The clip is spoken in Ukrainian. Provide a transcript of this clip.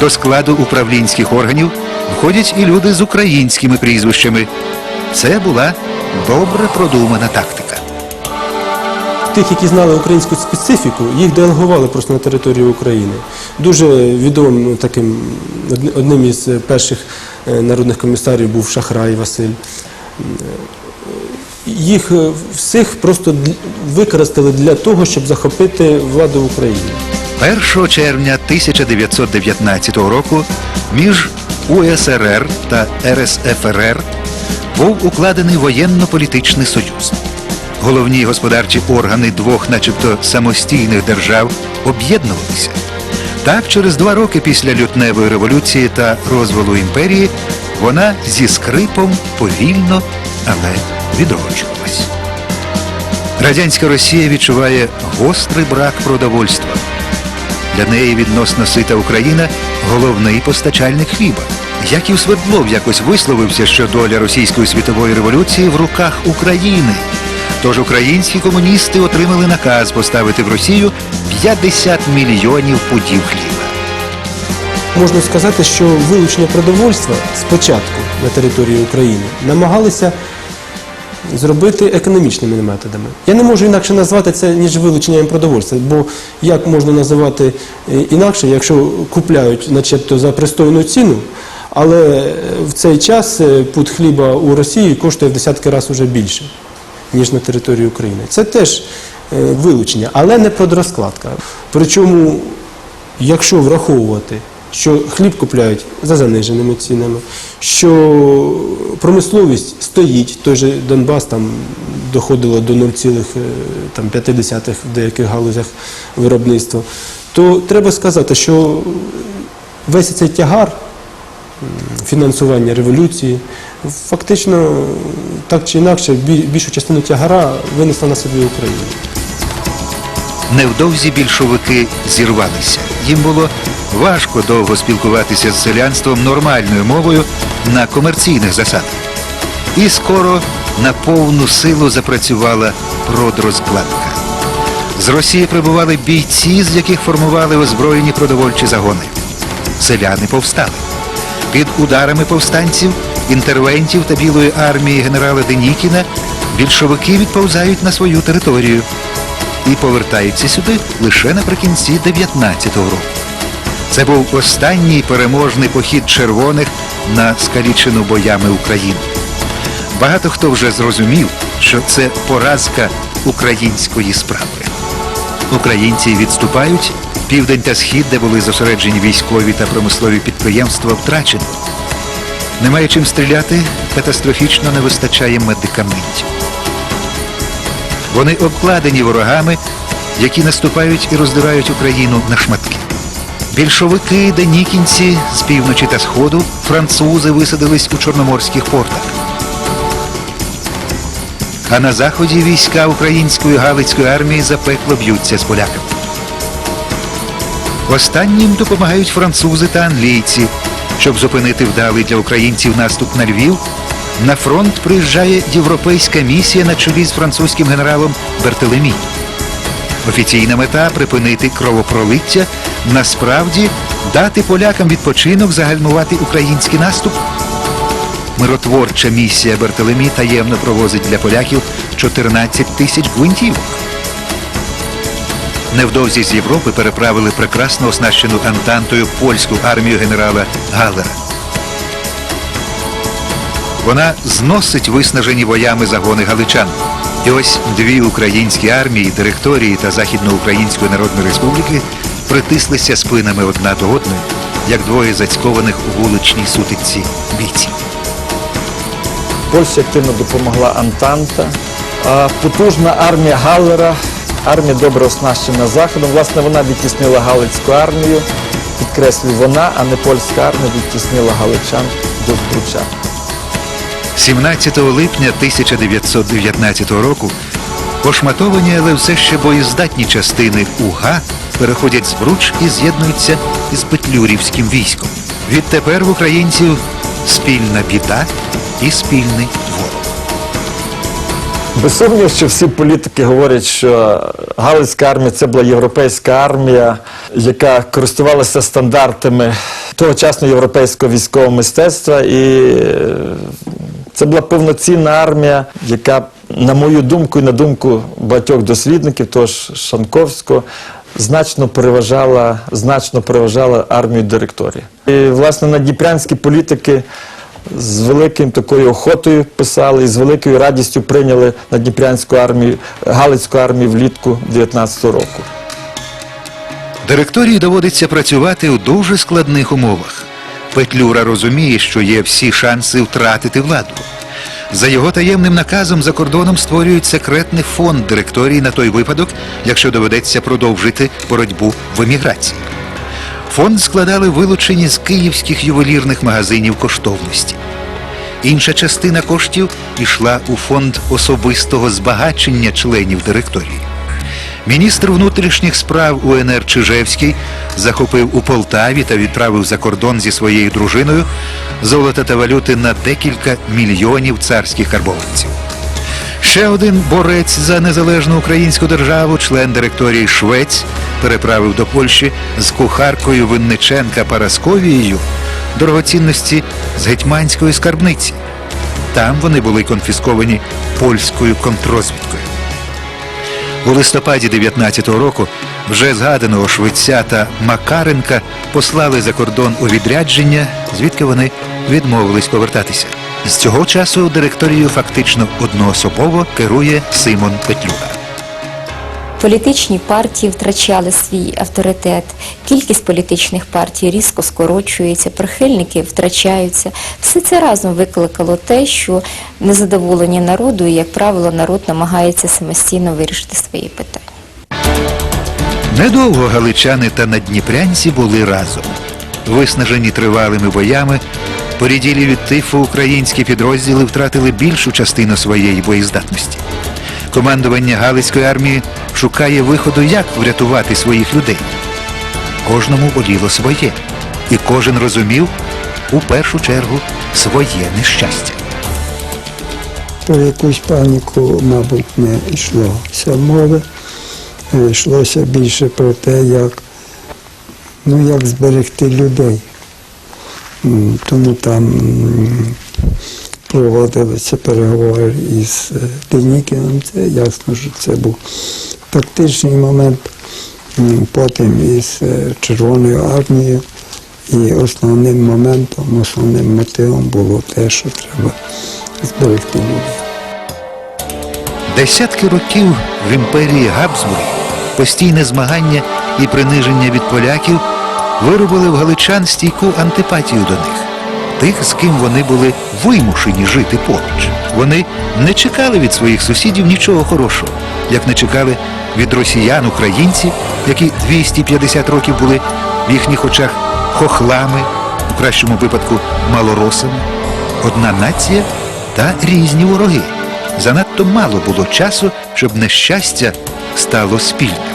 До складу управлінських органів входять і люди з українськими прізвищами. Це була добре продумана тактика. Тих, які знали українську специфіку, їх делегували просто на територію України. Дуже відомим таким одним із перших е, народних комісарів був Шахрай Василь. Е, Їх е, всіх просто використали для того, щоб захопити владу в Україні. 1 червня 1919 року між УСРР та РСФРР був укладений воєнно-політичний союз. Головні господарчі органи двох, начебто, самостійних держав об'єднувалися. Так, через два роки після лютневої революції та розвалу імперії вона зі скрипом повільно, але відроджувалась. Радянська Росія відчуває гострий брак продовольства. Для неї відносно сита Україна головний постачальник хліба. Яків Свердлов якось висловився, що доля російської світової революції в руках України. Тож українські комуністи отримали наказ поставити в Росію 50 мільйонів пудів хліба. Можна сказати, що вилучення продовольства спочатку на території України намагалися зробити економічними методами. Я не можу інакше назвати це, ніж вилученням продовольства, бо як можна називати е, інакше, якщо купляють начебто за пристойну ціну, але в цей час е, пуд хліба у Росії коштує в десятки разів уже більше, ніж на території України. Це теж е, вилучення, але не продрозкладка. Причому якщо враховувати, що хліб купляють за заниженими цінами, що промисловість стоїть, той же Донбас там доходило до 0,5 в деяких галузях виробництва, то треба сказати, що весь цей тягар фінансування революції фактично так чи інакше більшу частину тягара винесла на собі Україна. Невдовзі більшовики зірвалися. Їм було важко довго спілкуватися з селянством нормальною мовою на комерційних засадах. І скоро на повну силу запрацювала продрозкладка. З Росії прибували бійці, з яких формували озброєні продовольчі загони. Селяни повстали. Під ударами повстанців, інтервентів та білої армії генерала Денікіна більшовики відповзають на свою територію і повертаються сюди лише наприкінці 19-го року. Це був останній переможний похід червоних на скалічену боями Україну. Багато хто вже зрозумів, що це поразка української справи. Українці відступають, південь та схід, де були зосереджені військові та промислові підприємства, втрачено. Немає чим стріляти, катастрофічно не вистачає медикаментів. Вони обкладені ворогами, які наступають і роздирають Україну на шматки. Більшовики, денікінці з півночі та сходу, французи висадились у чорноморських портах. А на заході війська української Галицької армії запекло б'ються з поляками. Останнім допомагають французи та англійці. Щоб зупинити вдалий для українців наступ на Львів, на фронт приїжджає європейська місія на чолі з французьким генералом Бертелемі. Офіційна мета припинити кровопролиття, насправді дати полякам відпочинок, загальмувати український наступ. Миротворча місія Бертелемі таємно провозить для поляків 14 тисяч гвинтівок. Невдовзі з Європи переправили прекрасно оснащену Антантою польську армію генерала Галлера. Вона зносить виснажені боями загони галичан. І ось дві українські армії, директорії та Західноукраїнської Народної Республіки притислися спинами одна до одної, як двоє зацькованих у вуличній сутичці бійців. Польща активно допомогла Антанта. Потужна армія Галлера, армія добре оснащена Заходом. Власне, вона відтіснила Галицьку армію. Підкреслюю, вона, а не польська армія відтіснила галичан до Збруча. 17 липня 1919 року пошматовані, але все ще боєздатні частини УГА переходять збруч і з'єднуються із петлюрівським військом. Відтепер в українців спільна біда і спільний ворог. Без сумніву, що всі політики говорять, що Галицька армія це була європейська армія, яка користувалася стандартами тогочасного європейського військового мистецтва. І це була повноцінна армія, яка, на мою думку, і на думку багатьох дослідників, того ж Шанковського, значно переважала, значно переважала армію директорії. І, власне, надніпрянські політики з великим такою охотою писали і з великою радістю прийняли Надніпрянську армію, Галицьку армію влітку 19-го року. Директорії доводиться працювати у дуже складних умовах. Петлюра розуміє, що є всі шанси втратити владу. За його таємним наказом за кордоном створюють секретний фонд директорії на той випадок, якщо доведеться продовжити боротьбу в еміграції. Фонд складали вилучені з київських ювелірних магазинів коштовності. Інша частина коштів ішла у фонд особистого збагачення членів директорії. Міністр внутрішніх справ УНР Чижевський захопив у Полтаві та відправив за кордон зі своєю дружиною золота та валюти на декілька мільйонів царських карбованців. Ще один борець за незалежну українську державу, член директорії Швець, переправив до Польщі з кухаркою Винниченка Парасковією дорогоцінності з гетьманської скарбниці. Там вони були конфісковані польською контррозвідкою. У листопаді 19-го року вже згаданого швеця та Макаренка послали за кордон у відрядження, звідки вони відмовились повертатися. З цього часу директорією фактично одноособово керує Симон Петлюра. Політичні партії втрачали свій авторитет, кількість політичних партій різко скорочується, прихильники втрачаються. Все це разом викликало те, що незадоволення народу, і, як правило, народ намагається самостійно вирішити свої питання. Недовго галичани та надніпрянці були разом. Виснажені тривалими боями, поріділі від тифу українські підрозділи втратили більшу частину своєї боєздатності. Командування Галицької армії шукає виходу, як врятувати своїх людей. Кожному боліло своє, і кожен розумів у першу чергу своє нещастя. Про якусь паніку, мабуть, не йшлося мови. Е, Йшлося більше про те, як, ну, як зберегти людей. Тому там проводилися переговори із е, Денікіном. Це ясно, що це був тактичний момент. Потім із е, Червоною армією. І основним моментом, основним мотивом було те, що треба зберегти людей. Десятки років в імперії Габсбургів постійне змагання і приниження від поляків виробили в галичан стійку антипатію до них, тих, з ким вони були вимушені жити поруч. Вони не чекали від своїх сусідів нічого хорошого, як не чекали від росіян українці, які 250 років були в їхніх очах хохлами, у кращому випадку малоросами. Одна нація та різні вороги. Занадто мало було часу, щоб нещастя стало спільним.